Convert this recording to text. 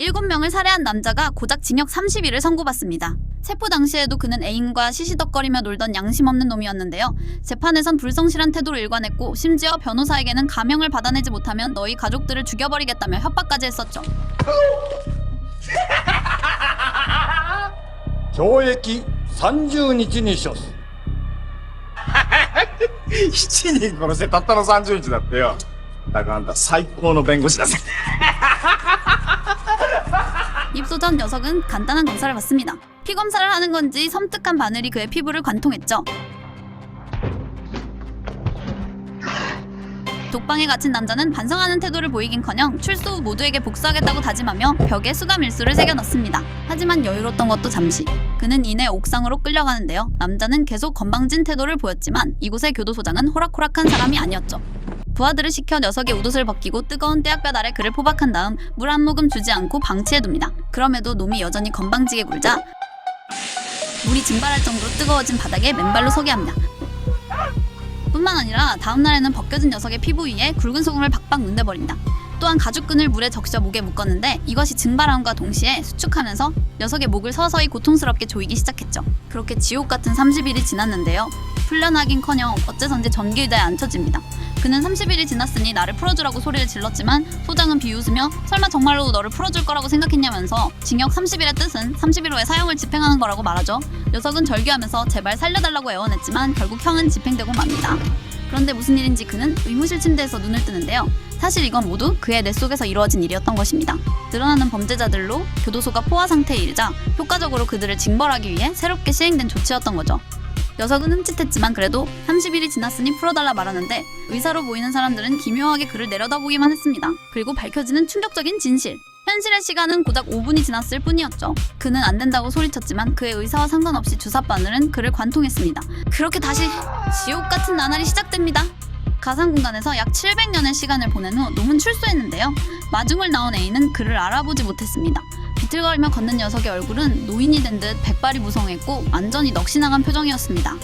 7명을 살해한 남자가 고작 징역 30일을 선고받습니다. 체포 당시에도 그는 애인과 시시덕거리며 놀던 양심 없는 놈이었는데요. 재판에선 불성실한 태도로 일관했고 심지어 변호사에게는 가명을 받아내지 못하면 너희 가족들을 죽여버리겠다며 협박까지 했었죠. 懲役30日に処す7人殺してたったの30日だってよ。だからあんた最高の弁護士だぜ。 입소 전 녀석은 간단한 검사를 받습니다. 피 검사를 하는 건지 섬뜩한 바늘이 그의 피부를 관통했죠. 독방에 갇힌 남자는 반성하는 태도를 보이긴커녕 출소 후 모두에게 복수하겠다고 다짐하며 벽에 수감 일수를 새겨넣습니다. 하지만 여유로웠던 것도 잠시. 그는 이내 옥상으로 끌려가는데요. 남자는 계속 건방진 태도를 보였지만 이곳의 교도소장은 호락호락한 사람이 아니었죠. 부하들을 시켜 녀석의 웃옷을 벗기고 뜨거운 떼약볕 아래 그를 포박한 다음 물 한 모금 주지 않고 방치해둡니다. 그럼에도 놈이 여전히 건방지게 굴자 물이 증발할 정도로 뜨거워진 바닥에 맨발로 서게 합니다. 뿐만 아니라 다음 날에는 벗겨진 녀석의 피부 위에 굵은 소금을 박박 문대버립니다. 또한 가죽끈을 물에 적셔 목에 묶었는데 이것이 증발함과 동시에 수축하면서 녀석의 목을 서서히 고통스럽게 조이기 시작했죠. 그렇게 지옥 같은 30일이 지났는데요. 풀려나긴커녕 어째선지 전기의자에 앉혀집니다. 그는 30일이 지났으니 나를 풀어주라고 소리를 질렀지만 소장은 비웃으며 설마 정말로 너를 풀어줄 거라고 생각했냐면서 징역 30일의 뜻은 30일 후에 사형을 집행하는 거라고 말하죠. 녀석은 절규하면서 제발 살려달라고 애원했지만 결국 형은 집행되고 맙니다. 그런데 무슨 일인지 그는 의무실 침대에서 눈을 뜨는데요. 사실 이건 모두 그의 뇌 속에서 이루어진 일이었던 것입니다. 늘어나는 범죄자들로 교도소가 포화 상태에 이르자 효과적으로 그들을 징벌하기 위해 새롭게 시행된 조치였던 거죠. 녀석은 흠칫했지만 그래도 30일이 지났으니 풀어달라 말하는데 의사로 보이는 사람들은 기묘하게 그를 내려다보기만 했습니다. 그리고 밝혀지는 충격적인 진실. 현실의 시간은 고작 5분이 지났을 뿐이었죠. 그는 안 된다고 소리쳤지만 그의 의사와 상관없이 주사 바늘은 그를 관통했습니다. 그렇게 다시 지옥 같은 나날이 시작됩니다. 가상 공간에서 약 700년의 시간을 보낸 후 놈은 출소했는데요. 마중을 나온 A는 그를 알아보지 못했습니다. 비틀거리며 걷는 녀석의 얼굴은 노인이 된 듯 백발이 무성했고 완전히 넋이 나간 표정이었습니다.